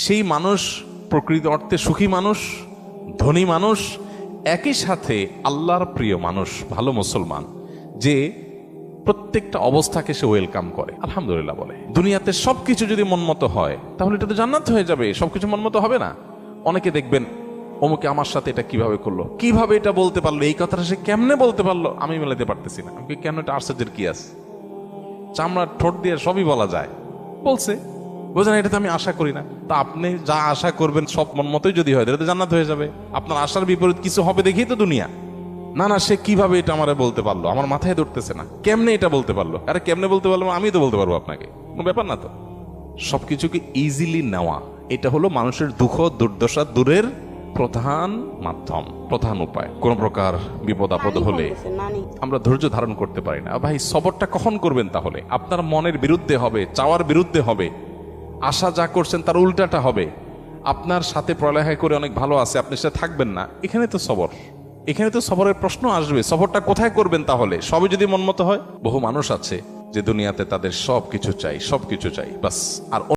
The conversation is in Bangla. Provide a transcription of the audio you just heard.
সেই মানুষ, প্রকৃত অর্থে সুখী মানুষ, ধনী মানুষ, একই সাথে আল্লাহর প্রিয় মানুষ, ভালো মুসলমান, যে প্রত্যেকটা অবস্থাকে সে ওয়েলকাম করে। আলহামদুলিল্লাহ বলে। দুনিয়াতে সব কিছু যদি মনমতো হয়, তাহলে এটা তো জান্নাত হয়ে যাবে। সব সবকিছু মনমতো হবে না। অনেকে দেখবেন, অমুকে আমার সাথে এটা কীভাবে করল? কীভাবে এটা বলতে পারল? এই কথাটা সে কেমনে বলতে পারল? আমি মেলাতে পারতেছি না। আমি কেন এটা আশ্চর্যের কি আছে? চামড়ার ঠোঁট দিয়ে সবই বলা যায়। বলছে বোঝেন এটা তো আমি আশা করি না। তা আপনি যা আশা করবেন সব মন মতোই যদি হয় তাহলে তো জান্নাত হয়ে যাবে। আপনার আশার বিপরীত কিছু হবে দেখেই তো দুনিয়া। না না সে কীভাবে এটা আমার বলতে পারল? আমার মাথায় ধরতেছে না। কেমনে এটা বলতে পারল? আরে কেমনে বলতে পারল আমি তো বলতে পারব আপনাকে। কোনো ব্যাপার না তো। সবকিছুকে ইজিলি নেওয়া। এটা হলো মানুষের দুঃখ দুর্দশা দূরের প্রধান মাধ্যম প্রধান উপায়। কোন প্রকার বিপদ আপদ হলে আমরা ধৈর্য ধারণ করতে পারি না। ভাই সবরটা কখন করবেন তাহলে? আপনার মনের বিরুদ্ধে হবে চাওয়ার বিরুদ্ধে হবে। আশা যা করছেন তার উল্টাটা হবে। আপনার সাথে প্রলেখায় করে অনেক ভালো আছে, আপনি সেটা থাকবেন না। এখানে তো সবর। এখানে তো সবরের প্রশ্ন আসবে। সবরটা কোথায় করবেন তাহলে? সবই যদি মনমতো হয়? বহু মানুষ আছে যে দুনিয়াতে তাদের সব কিছু চাই সব কিছু চাই, বাস। আর